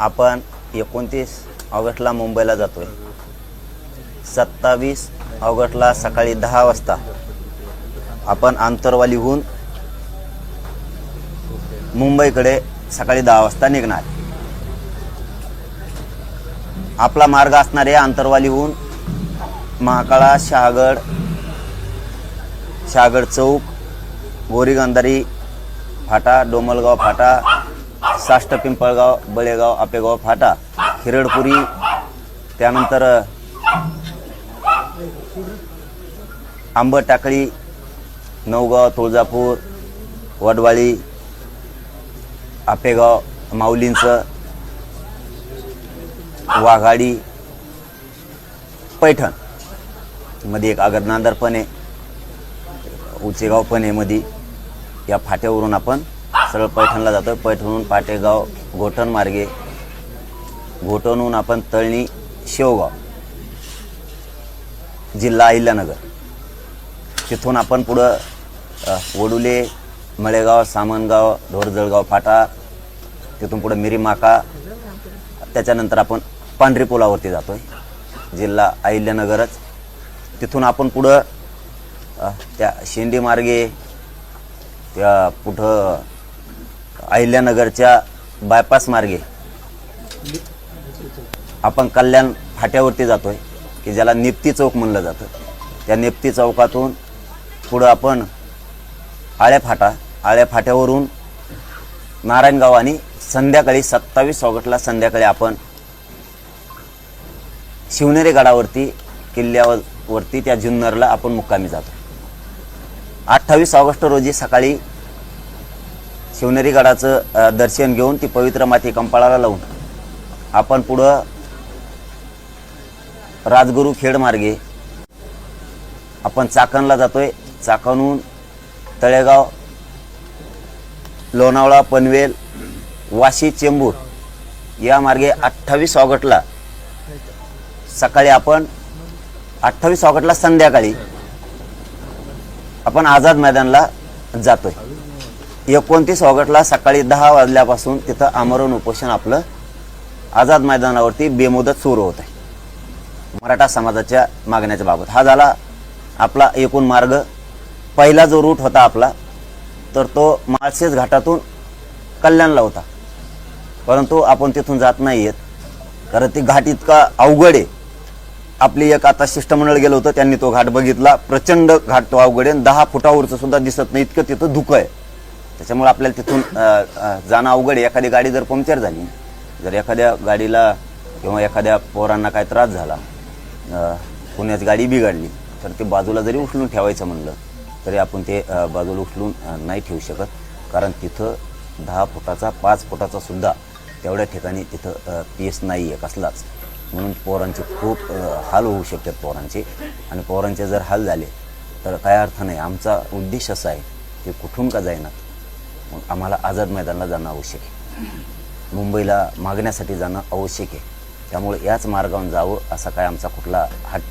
आपण एकोणतीस ऑगस्टला मुंबईला जातोय. सत्तावीस ऑगस्टला सकाळी दहा वाजता आपण आंतरवालीहून मुंबईकडे सकाळी दहा वाजता निघणार. आपला मार्ग असणार आहे आंतरवालीहून महाकाळा शहागड शहागड चौक गोरीगंधारी फाटा डोमलगाव फाटा साष्ट पिंपळगाव बळेगाव आपेगाव फाटा हिरडपुरी त्यानंतर आंबटाकळी नवगाव तुळजापूर वडवाळी आपेगाव माऊलींचं वाघाडी पैठण. मध्ये एक आगरनांदर पण आहे. उचेगाव पण आहे मध्ये या फाट्यावरून आपण सरळ पैठणला जातो पैठणहून पाटेगाव घोटण मार्गे घोटणहून आपण तळणी शेवगाव. जिल्हा अहिल्यानगर. तिथून आपण पुढं वडुले मळेगाव सामनगाव ढोरजळगाव फाटा तिथून पुढं मिरीमाका. त्याच्यानंतर आपण पांढरी पुलावरती आहे जिल्हा अहिल्यानगरच. तिथून आपण पुढं त्या शेंडी मार्गे त्या पुढं अहिल्यानगरच्या बायपास मार्गे. आपण कल्याण फाट्यावरती जातोय की ज्याला निप्ती चौक म्हणलं जातं. त्या निप्ती चौकातून पुढं आपण आळ्या फाटा आळ्या फाट्यावरून नारायणगाव आणि संध्याकाळी सत्तावीस ऑगस्टला संध्याकाळी आपण शिवनेरी गडावरती किल्ल्यावरती त्या जुन्नरला आपण मुक्कामी जातो. अठ्ठावीस ऑगस्ट रोजी सकाळी शिवनेरी गडाचं दर्शन घेऊन ती पवित्र माती कंपाळाला लावून आपण पुढं राजगुरू खेड मार्गे आपण चाकणला जातोय. चाकणहून तळेगाव लोणावळा पनवेल वाशी चेंबूर या मार्गे अठ्ठावीस ऑगस्टला सकाळी आपण अठ्ठावीस ऑगस्टला संध्याकाळी आपण आझाद मैदानला जातोय. एकोणतीस ऑगस्टला सकाळी दहा वाजल्यापासून तिथं आमरण उपोषण आपलं आझाद मैदानावरती बेमुदत सुरू होत आहे मराठा समाजाच्या मागण्याच्या बाबत. हा झाला आपला एकूण मार्ग. पहिला जो रूट होता आपला तर तो माळशेज घाटातून कल्याणला होता. परंतु आपण तिथून जात नाही आहेत कारण ती घाट इतका अवघड आहे. आपली एक आता शिष्टमंडळ गेलं होतं त्यांनी तो घाट बघितला. प्रचंड घाट तो अवघड आहे. आणि दहा फुटावरचं सुद्धा दिसत नाही. इतकं तिथं धुकं आहे. त्याच्यामुळे आपल्याला तिथून जाणं अवघड आहे. एखादी गाडी जर पंक्चर झाली जर एखाद्या गाडीला किंवा एखाद्या पोरांना काय त्रास झाला पुण्याची गाडी बिघडली तर ते बाजूला जरी उचलून ठेवायचं म्हणलं तरी आपण ते बाजूला उचलून नाही ठेवू शकत. कारण तिथं दहा फुटाचा पाच फुटाचा सुद्धा तेवढ्या ठिकाणी तिथं पीस नाही आहे कसलाच. म्हणून पोरांचे खूप हाल होऊ शकतात पोरांचे. आणि पोरांचे जर हाल झाले तर काय अर्थ नाही. आमचा उद्देश असा आहे की कुठून का जाईनात मग आम्हाला आझाद मैदानाला जाणं आवश्यक आहे. मुंबईला मागण्यासाठी जाणं आवश्यक आहे. त्यामुळे याच मार्गावर जावं असा काय आमचा कुठला हट्ट